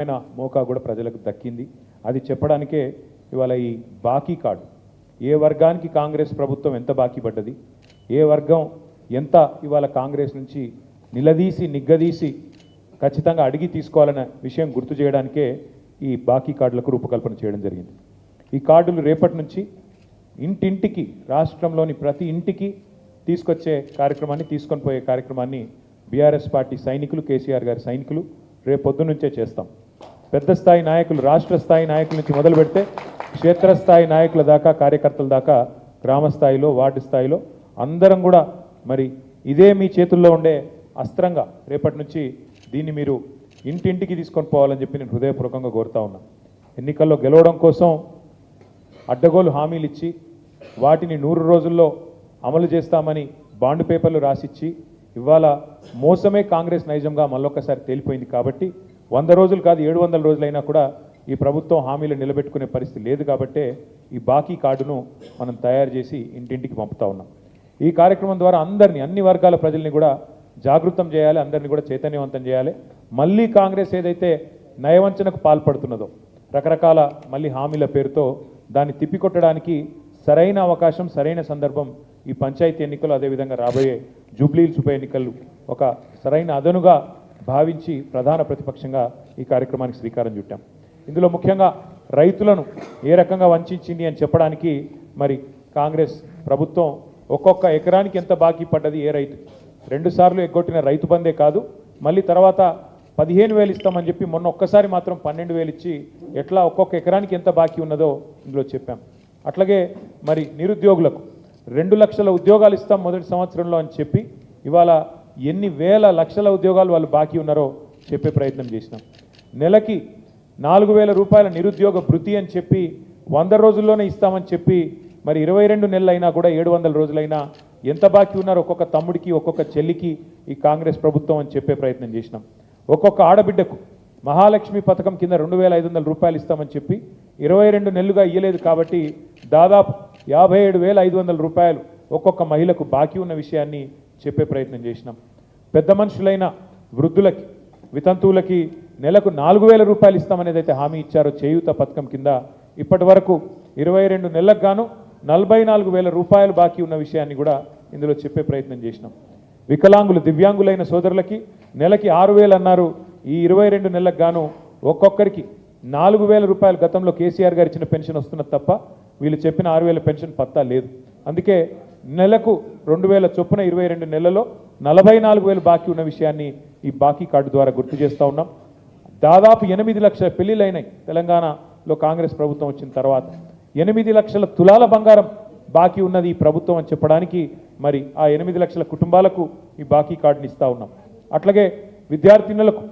ఆయన మోకా కూడా ప్రజలకు దక్కింది. అది చెప్పడానికే ఇవాళ ఈ బాకీ కార్డు. ఏ వర్గానికి కాంగ్రెస్ ప్రభుత్వం ఎంత బాకీ పడ్డది? ఏ వర్గం ఎంత ఇవాళ కాంగ్రెస్ నుంచి నిలదీసి నిగ్గదీసి ఖచ్చితంగా అడిగి తీసుకోవాలనే విషయం గుర్తు చేయడానికే ఈ బాకీ కార్డులకు రూపకల్పన చేయడం జరిగింది. ఈ కార్డులు రేపటి నుంచి ఇంటింటికి రాష్ట్రంలోని ప్రతి ఇంటికి తీసుకొచ్చే కార్యక్రమాన్ని తీసుకొని పోయే కార్యక్రమాన్ని బీఆర్ఎస్ పార్టీ సైనికులు కేసీఆర్ గారి సైనికులు రేపొద్దు నుంచే చేస్తాం. పెద్ద స్థాయి నాయకులు రాష్ట్ర స్థాయి నాయకుల నుంచి మొదలు పెడితే క్షేత్రస్థాయి నాయకుల దాకా కార్యకర్తల దాకా గ్రామ స్థాయిలో వార్డు స్థాయిలో అందరం కూడా మరి ఇదే మీ చేతుల్లో ఉండే అస్త్రంగా రేపటి నుంచి దీన్ని మీరు ఇంటింటికి తీసుకొని పోవాలని చెప్పి నేను హృదయపూర్వకంగా కోరుతా ఉన్నా. ఎన్నికల్లో గెలవడం కోసం అడ్డగోలు హామీలు ఇచ్చి వాటిని నూరు రోజుల్లో అమలు చేస్తామని బాండ్ పేపర్లు రాసిచ్చి ఇవాళ మోసమే కాంగ్రెస్ నైజంగా మళ్ళొక్కసారి తేలిపోయింది కాబట్టి వంద రోజులు కాదు ఏడు వందల రోజులైనా కూడా ఈ ప్రభుత్వం హామీలు నిలబెట్టుకునే పరిస్థితి లేదు కాబట్టే ఈ బాకీ కార్డును మనం తయారు చేసి ఇంటింటికి పంపుతా ఉన్నాం. ఈ కార్యక్రమం ద్వారా అందరినీ అన్ని వర్గాల ప్రజల్ని కూడా జాగృతం చేయాలి అందరినీ కూడా చైతన్యవంతం చేయాలి. మళ్ళీ కాంగ్రెస్ ఏదైతే నయవంచనకు పాల్పడుతున్నదో రకరకాల మళ్ళీ హామీల పేరుతో దాన్ని తిప్పికొట్టడానికి సరైన అవకాశం సరైన సందర్భం ఈ పంచాయతీ ఎన్నికలు అదేవిధంగా రాబోయే జూబ్లీల్స్ ఉప ఎన్నికలు ఒక సరైన అదనుగా భావించి ప్రధాన ప్రతిపక్షంగా ఈ కార్యక్రమానికి శ్రీకారం చుట్టాం. ఇందులో ముఖ్యంగా రైతులను ఏ రకంగా వంచింది అని చెప్పడానికి మరి కాంగ్రెస్ ప్రభుత్వం ఒక్కొక్క ఎకరానికి ఎంత బాకీ పడ్డది ఏ రైతు? రెండుసార్లు ఎగ్గొట్టిన రైతు బందే కాదు. మళ్ళీ తర్వాత పదిహేను వేలు ఇస్తామని చెప్పి మొన్న ఒక్కసారి మాత్రం పన్నెండు వేలు ఇచ్చి ఎట్లా ఒక్కొక్క ఎకరానికి ఎంత బాకీ ఉన్నదో ఇందులో చెప్పాం. అట్లాగే మరి నిరుద్యోగులకు రెండు లక్షల ఉద్యోగాలు ఇస్తాం మొదటి సంవత్సరంలో అని చెప్పి ఇవాళ ఎన్ని వేల లక్షల ఉద్యోగాలు వాళ్ళు బాకీ ఉన్నారో చెప్పే ప్రయత్నం చేసినాం. నెలకి నాలుగు వేల రూపాయల నిరుద్యోగ భృతి అని చెప్పి వంద రోజుల్లోనే ఇస్తామని చెప్పి మరి ఇరవై రెండు నెలలైనా కూడా ఏడు వందల రోజులైనా ఎంత బాకీ ఉన్నారో ఒక్కొక్క తమ్ముడికి ఒక్కొక్క చెల్లికి ఈ కాంగ్రెస్ ప్రభుత్వం అని చెప్పే ప్రయత్నం చేసినాం. ఒక్కొక్క ఆడబిడ్డకు మహాలక్ష్మి పథకం కింద రెండు వేల ఐదు వందల రూపాయలు ఇస్తామని చెప్పి ఇరవై రెండు నెలలుగా ఇయ్యలేదు కాబట్టి దాదాపు యాభై ఏడు వేల ఐదు వందల రూపాయలు ఒక్కొక్క మహిళకు బాకీ ఉన్న విషయాన్ని చెప్పే ప్రయత్నం చేసినాం. పెద్ద మనుషులైన వృద్ధులకి వితంతువులకి నెలకు నాలుగు వేల రూపాయలు ఇస్తామనేది అయితే హామీ ఇచ్చారో చేయూత పథకం కింద ఇప్పటి వరకు ఇరవై రెండు నెలలకు గాను నలభై నాలుగు వేల రూపాయలు బాకీ ఉన్న విషయాన్ని కూడా ఇందులో చెప్పే ప్రయత్నం చేసినాం. వికలాంగులు దివ్యాంగులైన సోదరులకి నెలకి ఆరు వేలు అన్నారు. ఈ ఇరవై రెండు నెలలకు గాను ఒక్కొక్కరికి నాలుగు వేల రూపాయలు గతంలో కేసీఆర్ గారు ఇచ్చిన పెన్షన్ వస్తున్నది తప్ప వీళ్ళు చెప్పిన ఆరు వేల పెన్షన్ పత్తా లేదు. అందుకే నెలకు రెండు వేల చొప్పున ఇరవై రెండు నెలలో నలభై నాలుగు వేలు బాకీ ఉన్న విషయాన్ని ఈ బాకీ కార్డు ద్వారా గుర్తు చేస్తూ ఉన్నాం. దాదాపు ఎనిమిది లక్షల పెళ్ళిలైనాయి తెలంగాణలో కాంగ్రెస్ ప్రభుత్వం వచ్చిన తర్వాత. ఎనిమిది లక్షల తులాల బంగారం బాకీ ఉన్నది ఈ ప్రభుత్వం అని చెప్పడానికి మరి ఆ ఎనిమిది లక్షల కుటుంబాలకు ఈ బాకీ కార్డుని ఇస్తా ఉన్నాం. అట్లాగే విద్యార్థినులకు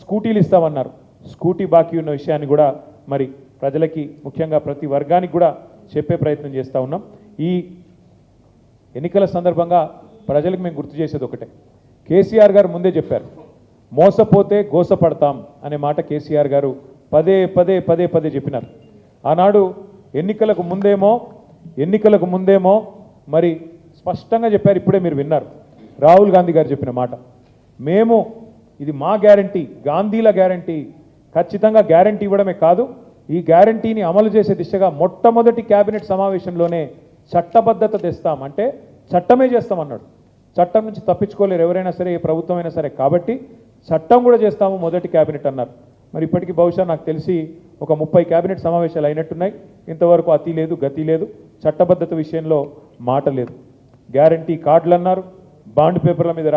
స్కూటీలు ఇస్తామన్నారు. స్కూటీ బాకీ ఉన్న విషయాన్ని కూడా మరి ప్రజలకి ముఖ్యంగా ప్రతి వర్గానికి కూడా చెప్పే ప్రయత్నం చేస్తూ ఉన్నాం. ఈ ఎన్నికల సందర్భంగా ప్రజలకు మేము గుర్తు చేసేది ఒకటే. కేసీఆర్ గారు ముందే చెప్పారు మోసపోతే గోసపడతాం అనే మాట కేసీఆర్ గారు పదే పదే పదే పదే చెప్పినారు. ఆనాడు ఎన్నికలకు ముందేమో ఎన్నికలకు ముందేమో మరి స్పష్టంగా చెప్పారు ఇప్పుడే మీరు విన్నారు. రాహుల్ గాంధీ గారు చెప్పిన మాట. మేము ఇది మా గ్యారంటీ గాంధీల గ్యారంటీ ఖచ్చితంగా గ్యారంటీ ఇవ్వడమే కాదు ఈ గ్యారంటీని అమలు చేసే దిశగా మొట్టమొదటి క్యాబినెట్ సమావేశంలోనే చట్టబద్ధత తెస్తాం అంటే చట్టమే చేస్తామన్నాడు. చట్టం నుంచి తప్పించుకోలేరు ఎవరైనా సరే ఏ ప్రభుత్వం అయినా సరే. కాబట్టి చట్టం కూడా చేస్తాము మొదటి కేబినెట్ అన్నారు. మరి ఇప్పటికీ బహుశా నాకు తెలిసి ఒక ముప్పై కేబినెట్ సమావేశాలు అయినట్టున్నాయి. ఇంతవరకు అతి లేదు గతి లేదు. చట్టబద్ధత విషయంలో మాట లేదు. గ్యారంటీ కార్డులు అన్నారు. బాండ్ పేపర్ల మీద రాసి